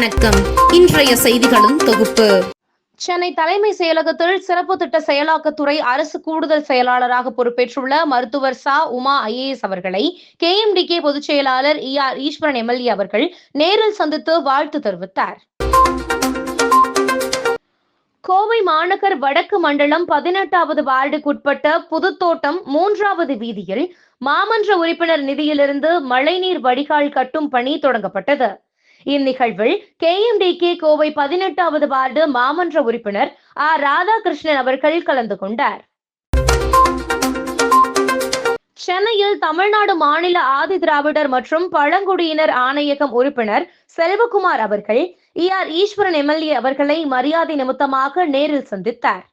வணக்கம். இன்றைய செய்திகளும் தொகுப்பு. சென்னை தலைமை செயலகத்தில் சிறப்பு திட்ட செயலாக்கத்துறை அரசு கூடுதல் செயலாளராக பொறுப்பேற்றுள்ள மருத்துவர் சா. உமா ஐஏஎஸ் அவர்களை கே. எம். டி. கே. பொதுச் செயலாளர் இ. ஆர். ஈஸ்வரன் எம்எல்ஏ அவர்கள் நேரில் சந்தித்து வாழ்த்து தெரிவித்தார். கோவை மாநகர் வடக்கு மண்டலம் பதினெட்டாவது வார்டுக்குட்பட்ட புதுத்தோட்டம் மூன்றாவது வீதியில் மாமன்ற உறுப்பினர் நிதியிலிருந்து மழைநீர் வடிகால் கட்டும் பணி தொடங்கப்பட்டது. இந்நிகழ்வில் கேஎம்டிகே கோவை பதினெட்டாவது வார்டு மாமன்ற உறுப்பினர் ஆர் ராதாகிருஷ்ணன் அவர்கள் கலந்து கொண்டார். சென்னையில் தமிழ்நாடு மாநில ஆதி திராவிடர் மற்றும் பழங்குடியினர் ஆணையகம் உறுப்பினர் செல்வகுமார் அவர்கள் இ. ஆர். ஈஸ்வரன் எம்எல்ஏ அவர்களை மரியாதை நிமித்தமாக நேரில் சந்தித்தார்.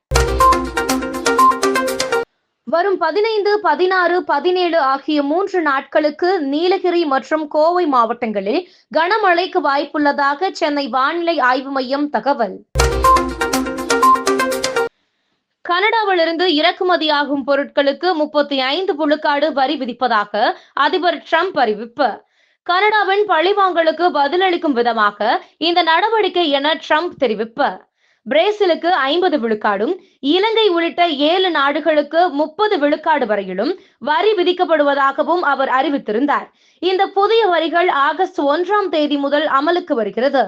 வரும் பதினைந்து பதினாறு பதினேழு ஆகிய மூன்று நாட்களுக்கு நீலகிரி மற்றும் கோவை மாவட்டங்களில் கனமழைக்கு வாய்ப்புள்ளதாக சென்னை வானிலை ஆய்வு மையம் தகவல். கனடாவிலிருந்து இறக்குமதியாகும் பொருட்களுக்கு முப்பத்தி ஐந்து புழுக்காடு வரி விதிப்பதாக அதிபர் ட்ரம்ப் அறிவிப்பு. கனடாவின் பழிவாங்கலுக்கு பதிலளிக்கும் விதமாக இந்த நடவடிக்கை என ட்ரம்ப் தெரிவிப்பு. பிரேசிலுக்கு ஐம்பது விழுக்காடும் இலங்கை உள்ளிட்ட ஏழு நாடுகளுக்கு முப்பது விழுக்காடு வரையிலும் வரி விதிக்கப்படுவதாகவும் அவர் அறிவித்திருந்தார். இந்த புதிய வரிகள் ஆகஸ்ட் ஒன்றாம் தேதி முதல் அமலுக்கு வருகிறது.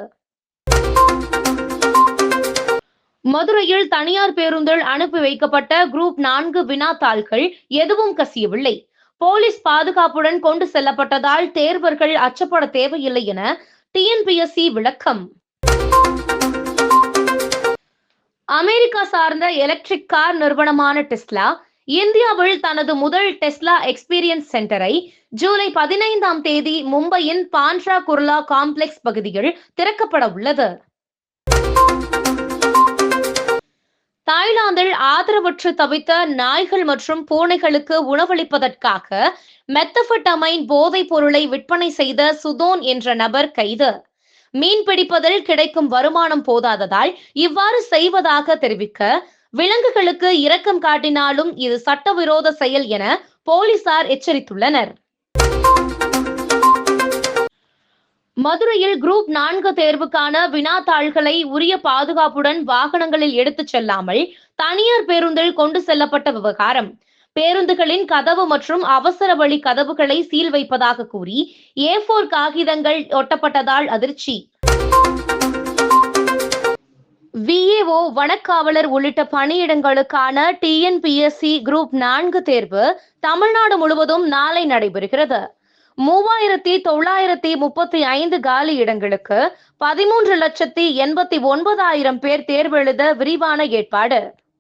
மதுரையில் தனியார் பேருந்தில் அனுப்பி வைக்கப்பட்ட குரூப் நான்கு வினாத்தாள்கள் எதுவும் கசியவில்லை. போலீஸ் பாதுகாப்புடன் கொண்டு செல்லப்பட்டதால் தேர்வர்கள் அச்சப்பட தேவையில்லை என டிஎன்பிஎஸ்சி விளக்கம். அமெரிக்கா சார்ந்த எலக்ட்ரிக் கார் நிறுவனமான டெஸ்லா இந்தியாவில் தனது முதல் டெஸ்லா எக்ஸ்பீரியன்ஸ் சென்டரை ஜூலை பதினைந்தாம் தேதி மும்பையின் பாண்ட்ரா குர்லா காம்ப்ளெக்ஸ் பகுதியில் திறக்கப்பட உள்ளது. தாய்லாந்தில் ஆதரவற்று தவித்த நாய்கள் மற்றும் பூனைகளுக்கு உணவளிப்பதற்காக மெத்தபட்டமைன் போதைப் பொருளை விற்பனை செய்த சுதோன் என்ற நபர் கைது. மீன் பிடிப்பதில் கிடைக்கும் வருமானம் போதாததால் இவ்வாறு செய்வதாக தெரிவிக்க விலங்குகளுக்கு இரக்கம் காட்டினாலும் இது சட்டவிரோத செயல் என போலீசார் எச்சரித்துள்ளனர். மதுரையில் குரூப் நான்கு தேர்வுக்கான வினாத்தாள்களை உரிய பாதுகாப்புடன் வாகனங்களில் எடுத்துச் செல்லாமல் தனியார் பேருந்தில் கொண்டு செல்லப்பட்ட விவகாரம். பேருந்துகளின் கதவு மற்றும் அவசர வழி கதவுகளை சீல் வைப்பதாக கூறி ஏ போர் காகிதங்கள் ஒட்டப்பட்டதால் அதிர்ச்சி. விஏஓ வனக்காவலர் உள்ளிட்ட பணியிடங்களுக்கான டிஎன்பிஎஸ்சி குரூப் நான்கு தேர்வு தமிழ்நாடு முழுவதும் நாளை நடைபெறுகிறது. மூவாயிரத்தி தொள்ளாயிரத்தி முப்பத்தி ஐந்து காலி இடங்களுக்கு பதிமூன்று லட்சத்தி எண்பத்தி ஒன்பதாயிரம் பேர் தேர்வு எழுத விரிவான ஏற்பாடு.